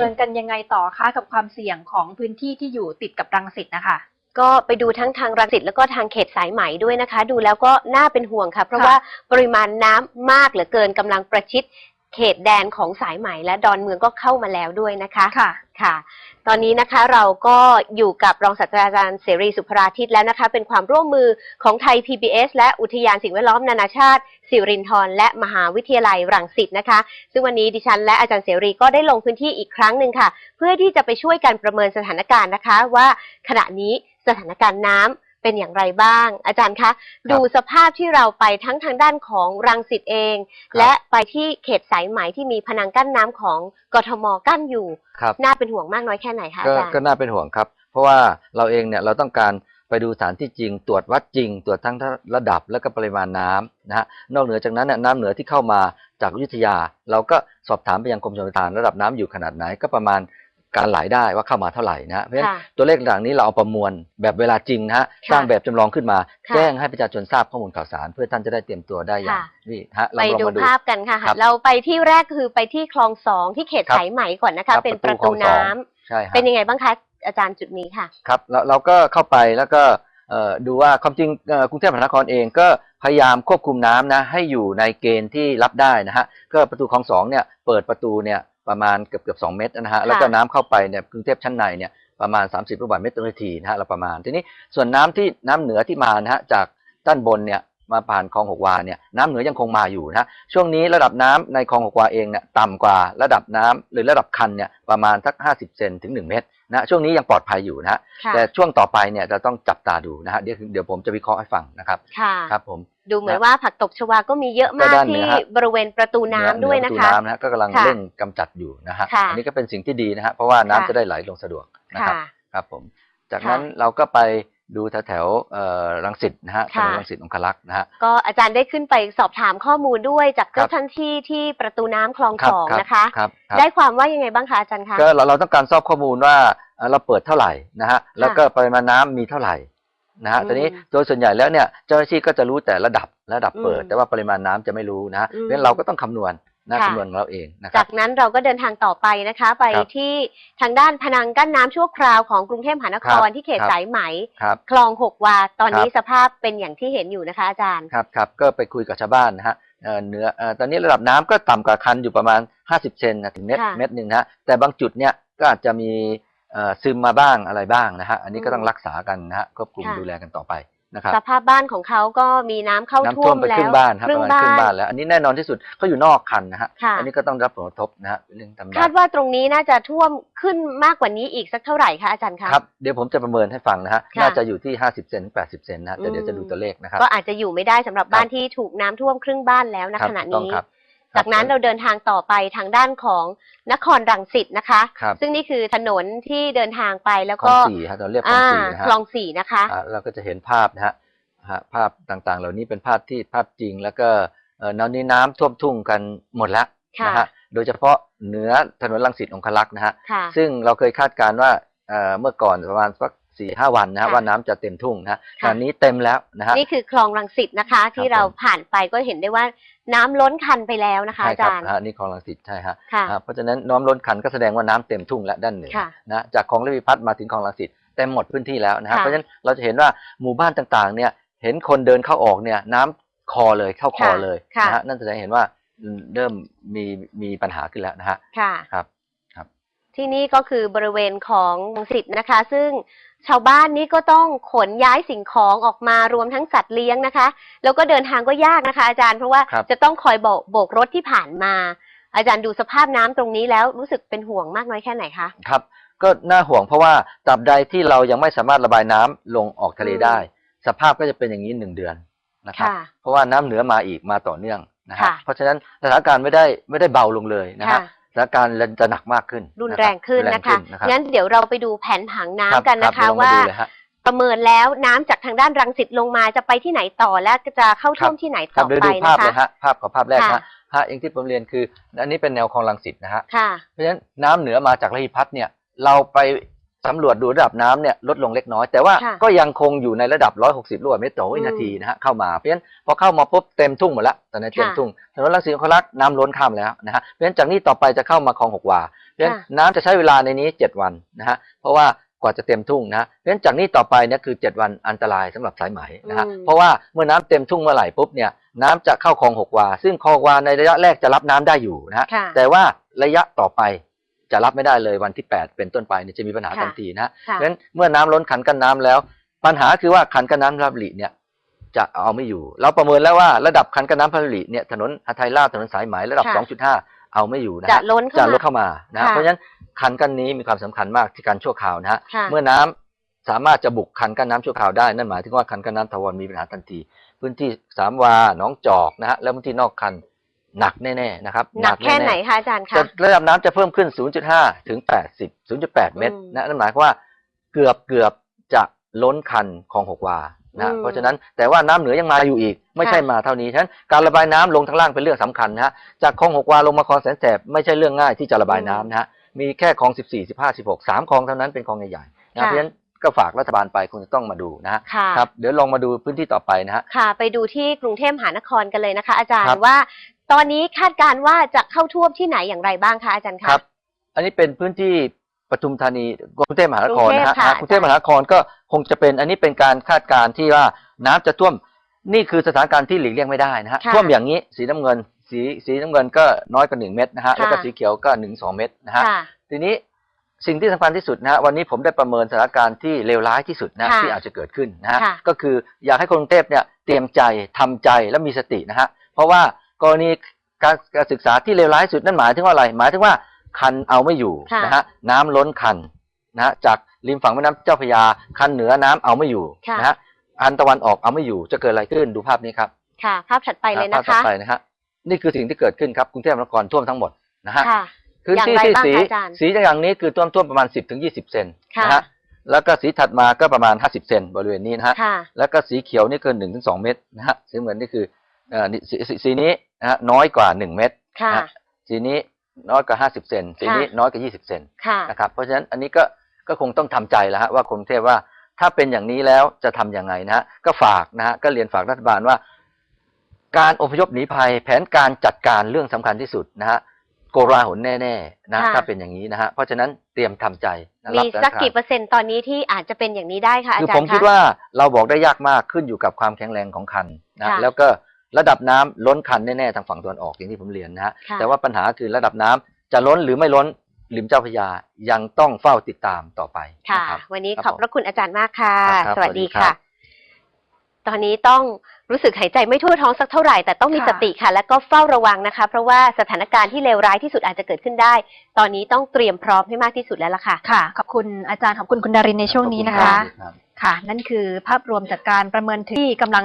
เมินกันยังไงต่อคะกับความเสี่ยงของพื้นที่ที่อยู่ติดกับรังสิตนะคะก็ไปดูทั้งทางรังสิตแล้วก็ทางเขตสายไหมด้วยนะคะ ดูแล้วก็น่าเป็นห่วงค่ะ เพราะค่ะว่าปริมาณน้ำมากเหลือเกินกำลังประชิด เขตแดนของสายไหมและดอนเมืองก็เข้ามาแล้วด้วยนะคะค่ะ ค่ะ ตอนนี้นะคะเราก็อยู่กับรองศาสตราจารย์เสรีสุภราทิตแล้วนะคะ เป็นความร่วมมือของไทย PBS และอุทยานสิ่งแวดล้อมนานาชาติ สิรินธรและมหาวิทยาลัยรังสิตนะคะ ซึ่งวันนี้ดิฉันและอาจารย์เสรีก็ได้ลงพื้นที่อีกครั้งหนึ่งค่ะ เพื่อที่จะไปช่วยกันประเมินสถานการณ์นะคะ ว่าขณะนี้สถานการณ์น้ำ เป็นอย่างไรบ้าง อาจารย์คะ ดูสภาพที่เราไปทั้งทางด้านของรังสิตเองครับและไปที่เขตสายไหมที่มีพนังกั้นน้ำของกทมกั้นอยู่ครับน่าเป็นห่วงมากน้อยแค่ไหนคะก็อาจารย์ก็น่าเป็นห่วงครับ เพราะว่าเราเองเนี่ยเราต้องการไปดูสถานที่จริง ตรวจวัดจริง ตรวจทั้งระดับและก็ปริมาณน้ำนะฮะนอกเหนือจากนั้นน่ะน้ำเหนือที่เข้ามาจากอยุธยา เราก็สอบถามไปยังกรมชลประทานระดับน้ำอยู่ขนาดไหนก็ประมาณ การไหลได้ว่าเข้ามาเท่าไหร่นะฮะเพราะฉะนั้นค่ะตัวเลขต่างๆนี้เราเอาประมวลแบบเวลาจริงนะฮะค่ะสร้างแบบจำลองขึ้นมา ค่ะ แจ้งให้ประชาชนทราบข้อมูลข่าวสาร เพื่อท่านจะได้เตรียมตัวได้อย่างค่ะนี่ฮะเราไปลองดูมาดู ภาพกันค่ะ ครับเราไปที่แรกคือไปที่คลองสองที่เขตครับสายไหมก่อนนะครัคะ บเป็นปประระตูตูคลองสน้อำงใช่ฮะ เป็นยังไงบ้างคะอาจารย์จุดนี้ค่ะ ครับเราเราก็เข้าไปแล้วก็เอ่อดูว่าความจริงเอ่อกรุงเทพมหานครเองก็พยายามควบคุมน้ำนะให้อยู่ในเกณฑ์ที่รับได้นะฮะก็ประตูคลองสองเนี่ยเปิดประตูเนี่ย ประมาณเกือบเกือบสองเมตรนะฮะแล้วก็น้ำเข้าไปเนี่ยกรุงเทพชั้นในเนี่ยประมาณ 30ลูกบาศก์เมตรต่อนาทีนะฮะเราประมาณทีนี้ส่วนน้ำที่น้ำเหนือที่มานะฮะจากด้านบนเนี่ยมาผ่านคลองหกวาเนี่ยน้ำเหนือยังคงมาอยู่นะฮะช่วงนี้ระดับน้ำในคลองหกวาเองเนี่ยต่ำกว่าระดับน้ำหรือระดับคันเนี่ยประมาณสัก 50 เซนถึง 1 เมตรนะช่วงนี้ยังปลอดภัยอยู่นะฮะค่ะแต่ช่วงต่อไปเนี่ยจะต้องจับตาดูนะฮะเดี๋ยวเดี๋ยวผมจะวิเคราะห์ให้ฟังนะครับค่ะครับผม ดูเหมือนว่าผักตบชวาก็มีเยอะมากก็ด้านเหนืที่อฮะ บริเวณประตูน้ำด้วยเหนะอประตูคะน้ำนะฮะก็กำลังค่ะเร่งกำจัดอยู่นะฮะค่ะอันนี้ก็เป็นสิ่งที่ดีนะฮะเพราะว่าน้ำค่ะ จะได้ไหลลงสะดวกนะครับค่ะครับผมจากค่ะนั้นเราก็ไปดูแถวแถวๆเอ่อรังสิตนะฮะถค่ะ นนรังสิตองคลักษ์นะฮะ ก็อาจารย์ได้ขึ้นไปสอบถามข้อมูลด้วยจากครัเจ้าบท่านที่ที่ประตูน้ำคลองครับสองครับนะคะ ครับครับ ได้ความว่ายังไงบ้างคะอาจารย์คะ ก็เราเราต้องการทราบข้อมูลว่าเอ่อเราเปิดเท่าไหร่นะฮะแล้วก็ปริมาณน้ำมีเท่าไหร่ นะฮะอืมตอนนี้โดยส่วนใหญ่แล้วเนี่ยเจ้าหน้าที่ก็จะรู้แต่ระดับระดับเปิดอืมแต่ว่าปริมาณน้ำจะไม่รู้นะฮะอืมเพราะฉะนั้นเราก็ต้องคำนวณนะค่ะคำนวณของเราเองนะคจารับกนั้นเราก็เดินทางต่อไปนะคะ ไปครับที่ทางด้านพนังกั้นน้ำชั่วคราวของกรุงเทพมหานครครับที่เขตครับสายไหมครับคลองหกวา ตอนนี้ครับสภาพเป็นอย่างที่เห็นอยู่นะคะอาจารย์ครับครับก็ไปคุยกับชาวบ้านนะฮะเอ่อเหนือเอ่อตอนนี้ระดับน้ำก็ต่ำกว่าคันอยู่ประมาณ 50 เซนนะถึงเมตรค่ะเมตรหนึ่งนะฮะแต่บางจุดเนี่ยก็อาจจะมีเอ่อ ซึมมาบ้างอะไรบ้างนะฮะอันนี้ก็ต้องอืมรักษากันนะฮะควบคุมค่ะ ดูแลกันต่อไปนะครับสภาพบ้านของเขาก็มีน้ำเข้าน้ำท่ท่ววมมไปแล้ครึ่วงบ้านครับคปรึ่ระงมาณบ้าครึ่งนบ้านแล้ว อันนี้แน่นอนที่สุดเขาอยู่นอกคันนะฮะค่ะ อันนี้ก็ต้องรับผลกระทบนะฮะเป็นเรื่องธรรมดา คาดว่าตรงนี้น่าจะท่วมขึ้นมากกว่านี้อีกสักเท่าไหร่คะอาจารย์คะ ครับเดี๋ยวผมจะประเมินให้ฟังนะฮะ ค่ะน่าจะอยู่ที่ 50 เซนถึง 80 เซนนะฮะแต่เดี๋ยวจะดูตัวเลขนะครับ ก็อาจจะอยู่ไม่ได้สำหรับบ้านครับที่ถูกน้ำท่วมครึ่งบ้านแล้วณครับขณะถูกต้องนี้ครับ จากนั้นเราเดินทางต่อไปทางด้านของนครรังสิตนะคะ ครับ ซึ่งนี่คือถนนที่เดินทางไปแล้วคลอก็งสี่ฮะเราเรียกคลองอ่าสี่นะฮะ คลองสี่นะคะ อ่าเราก็จะเห็นภาพนะฮะฮะภาพต่างๆ เหล่านี้เป็นภาพที่ภาพจริง แล้วก็เอ่อตอนนี้น้ำท่วมทุ่งกันหมดแล้วค่ะ นะฮะโดยเฉพาะเหนือถนนลังสิตองคลักษ์นะฮะค่ะ ซึ่งเราเคยคาดการณ์ว่าเอ่อเมื่อก่อนประมาณสัก สี่ห้าวันนะฮะค่ะ ว่าน้ำจะเต็มทุ่งนะฮะค่ะตอนนี้เต็มแล้วนะฮะ นี่คือคลองรังสิตนะคะ ที่ครับ เราผมผ่านไปก็เห็นได้ว่าน้ำล้นคันไปแล้วนะคะ ใช่อาครับจารย์ฮะนี่คลองลังสิตใช่ฮะค่ะ อ่าเพราะฉะนั้นน้ำล้นขันก็แสดงว่าน้ำเต็มทุ่งและด้านเหนือค่ะนะจากคลองระพีพัฒน์มาถึงคลองลังสิตเต็มหมดพื้นที่แล้วนะฮะค่ะ เพราะฉะนั้นเราจะเห็นว่าหมู่บ้านต่างๆเนี่ยเห็นคนเดินเข้าออกเนี่ยน้ำคอเลยเข้าคอค่ะเลยค่ะ นะฮะนั่นแสดงให้เห็นว่าอืมเริ่มมีมีปัญหาขึ้นแล้วนะฮะ ค่ะครับที่นี่ก็คือบริเวณของรังสิตนะคะ ซึ่ง ชาวบ้านนี้ก็ต้องขนย้ายสิ่งของออกมารวมทั้งสัตว์เลี้ยงนะคะ แล้วก็เดินทางก็ยากนะคะ อาจารย์เพราะว่าครับจะต้องคอยโบกโบกรถที่ผ่านมา อาจารย์ดูสภาพน้ำตรงนี้แล้วรู้สึกเป็นห่วงมากน้อยแค่ไหนคะ ครับ ก็น่าห่วงเพราะว่าตราบใดที่เรายังไม่สามารถระบายน้ำลงออกทะเลอืมได้ สภาพก็จะเป็นอย่างนี้หนึ่งเดือนนะครับ ค่ะเพราะว่าน้ำเหนือมาอีกมาต่อเนื่องนะฮะค่ะเพราะฉะนั้นสถานการณ์ไม่ได้ไม่ได้เบาลงเลยนะค่ะฮะ สถานการณ์จะหนักมากขึ้น รุนแรงขึ้นรุนะคะรับงั้นเดี๋ยวเราไปดูแผนผังน้ำรับกันนะรัคะบเดี๋ยเรว่าดูเลยฮะประเมินแล้วน้ำจากทางด้านรังสิตลงมาจะไปที่ไหนต่อและจะเข้าท่วมที่ไหนครัต่บอเดี๋ยวไปดูภาพนะเลยคะฮะภาพขอภาพแรกค่ะฮะฮะเองที่ผมเรียนคือ อันนี้เป็นแนวคลองลังสิตนะฮะค่ะเพราะฉะนั้นน้ำเหนือมาจากระหิพัฒน์เนี่ยเราไป สำรวจดูระดับน้ำเนี่ยลดลงเล็กน้อย แต่ว่าค่ะก็ยังคงอยู่ในระดับ 160 ลูกบาศก์เมตรต่อวินาทีนะฮะเข้ามาเพราะฉะนั้นพอเข้ามาปุ๊บเต็มทุ่งหมดแล้วตอนนี้เต็มค่ะทุ่งถนนรังสีของรักน้ำล้นข้ามแล้วนะฮะเพราะฉะนั้นจากนี้ต่อไปจะเข้ามาคลองหกวาเพราะฉะนั้นค่ะ น้ำจะใช้เวลาในนี้ 7 วันนะฮะเพราะว่ากว่าจะเต็มทุ่งนะฮะเพราะฉะนั้นจากนี้ต่อไปเนี่ยคือ 7 วันอันตรายสำหรับสายไหมนะฮะอืม เพราะว่าเมื่อน้ำเต็มทุ่งเมื่อไหร่ปุ๊บเนี่ยน้ำจะเข้าคลองหกวาซึ่งคลองหกวาในระยะแรกจะรับน้ำได้อยู่นะฮะ ค่ะ แต่ว่าระยะต่อไป จะรับไม่ได้เลยวันที่ 8 เป็นต้นไปเนี่ยจะมีปัญหาค่ะทันทีนะฮะค่ะเพราะฉะนั้นเมื่อน้ำล้นขันกันน้ำแล้ว ปัญหาคือว่าขันกันน้ำพระลิเนี่ยจะเอาไม่อยู่ เราประเมินแล้วว่าระดับขันกันน้ำพระลิเนี่ยถนนหทัยราชถนนสายไหมระดับค่ะ2.5 เอาไม่อยู่นะจะฮะล้นจะเข้าลมาดเข้ามานะฮะค่ะเพราะฉะนั้นขันกันนี้มีความสำคัญมากที่การชั่วคราวนะฮะค่ะเมื่อน้ำสามารถจะบุกขันกันน้ำชั่วคราวได้ นั่นหมายถึงว่าขันกันน้ำถาวรมีปัญหาทันที พื้นที่สามวาหนองจอกนะฮะแล้วพื้นที่นอกคัน หนักแน่ๆนะครับหนักแค่ๆไหนคะอาจารย์คะจะระดับน้ำจะเพิ่มขึ้น 0.5 ถึง 80 0.8 เมตรอืมนะนั่นหมายความว่าเกือบเกือบจะล้นคันคลองหกวานะอืมเพราะฉะนั้นแต่ว่าน้ำเหนือยังมาอยู่อีก ไม่ใช่ค่ะมาเท่านี้ฉะนั้นการระบายน้ำลงทางล่างเป็นเรื่องสำคัญนะฮะจากคลองหกวาลงมาคลองแสนแสบไม่ใช่เรื่องง่ายที่จะระบายน้ำนะฮะมีแค่คลอง14 15 16สามคลองเท่านั้นเป็นคลองใหญ่ๆนะค่ะเพราะฉะนั้นก็ฝากรัฐบาลไปคงจะต้องมาดูนะฮะค่ะครับเดี๋ยวลองมาดูพื้นที่ต่อไปนะฮะค่ะ ไปดูที่กรุงเทพมหานครกันเลยนะคะ อาจารครัย์บว่า ตอนนี้คาดการณ์ว่าจะเข้าท่วมที่ไหนอย่างไรบ้างคะอาจารย์คะ ครับ อันนี้เป็นพื้นที่ปทุมธานีกรุงเทพมหานครนะฮะกรุงเทพค่ะกรุงเทพมหานครก็คงจะเป็นอันนี้เป็นการคาดการณ์ที่ว่าน้ำจะท่วมนี่คือสถานการณ์ที่หลีกเลี่ยงไม่ได้นะฮะค่ะท่วมอย่างนี้สีน้ำเงิน สีสีน้ำเงินก็น้อยกว่าหนึ่งเม็ดนะฮะค่ะ แล้วก็สีเขียวก็หนึ่งสองเม็ดนะฮะค่ะ ทีนี้สิ่งที่สำคัญที่สุดนะฮะวันนี้ผมได้ประเมินสถานการณ์ที่เลวร้ายที่สุดนะค่ะที่อาจจะเกิดขึ้นนะฮะค่ะ ก็คืออยากให้คนกรุงเทพเนี่ยเตรียมใจทำใจและมีสตินะฮะเพราะว่า กรณีการการศึกษาที่เลวร้ายที่สุดนั่นหมายถึงว่าอะไร หมายถึงว่าคันเอาไม่อยู่ค่ะ นะฮะน้ำล้นคันนะฮะจากริมฝั่งแม่น้ำเจ้าพระยา คันเหนือน้ำเอาไม่อยู่ค่ะ นะฮะอันตะวันออกเอาไม่อยู่จะเกิดอะไรขึ้นดูภาพนี้ครับค่ะ ภาพถัดไปเลยภานะพต่อคะไปนะฮะนี่คือสิ่งที่เกิดขึ้นครับกรุงเทพมหานครท่วมทั้งหมดนะฮะ ค่ะ พื้นที่อย่างไรที่บ้างสีคะอาจารย์สีอย่างนี้คือท่วมท่วมประมาณ 10ถึง20 เซนค่ะ นะฮะแล้วก็สีถัดมาก็ประมาณ 50 เซนบริเวณนี้นะฮะค่ะ แล้วก็สีเขียวนี่คือ1ถึง2เมตรนะฮะสีเหมือนนี่คือ เอ่อนี่สีสีสีนี้นะฮะน้อยกว่า1เมตรค่ะ นะฮะสีนี้น้อยกว่า50เซนสีนี้ค่ะ น้อยกว่า20เซนค่ะ นะครับเพราะฉะนั้นอันนี้ก็ก็คงต้องทำใจแล้วฮะว่ากรุงเทพว่าถ้าเป็นอย่างนี้แล้วจะทำยังไงนะฮะก็ฝากนะฮะก็เรียนฝากรัฐบาลว่า การอพยพหนีภัยแผนการจัดการเรื่องสำคัญที่สุดนะฮะโกราหลแน่ๆนะค่ะ ถ้าเป็นอย่างนี้นะฮะเพราะฉะนั้นเตรียมทำใจนะมีรับสถานสักการณ์กี่เปอร์เซ็นต์ตอนนี้ที่อาจจะเป็นอย่างนี้ได้คะอาคือจารผมย์คิดคะว่าเราบอกได้ยากมากขึ้นอยู่กับความแข็งแรงของคันนะค่ะ แล้วก็ ระดับน้ำล้นคันแน่ๆทางฝั่งตะวันออกอย่างที่ผมเรียนนะฮะค่ะ แต่ว่าปัญหาคือระดับน้ำจะล้นหรือไม่ล้นริมเจ้าพระยายังต้องเฝ้าติดตามต่อไปค่ะ นะครับ วันนี้ครับขอบพระคุณอาจารย์มากค่ะ ครับสวัสดีสวัสดีครัค่ะบตอนนี้ต้องรู้สึกหายใจไม่ทั่วท้องสักเท่าไหร่ แต่ต้องมีค่ะ สติค่ะ แล้วก็เฝ้าระวังนะคะ เพราะว่าสถานการณ์ที่เลวร้ายที่สุดอาจจะเกิดขึ้นได้ ตอนนี้ต้องเตรียมพร้อมให้มากที่สุดแล้วล่ะค่ะ ค่ะ ขอบคุณอาจารย์ ขอบคุณคุณดารินในช่วงนี้นะขอบคะ ณรับ ค่ะ นั่นคือภาพรวมจากการประเมินที่กำลัง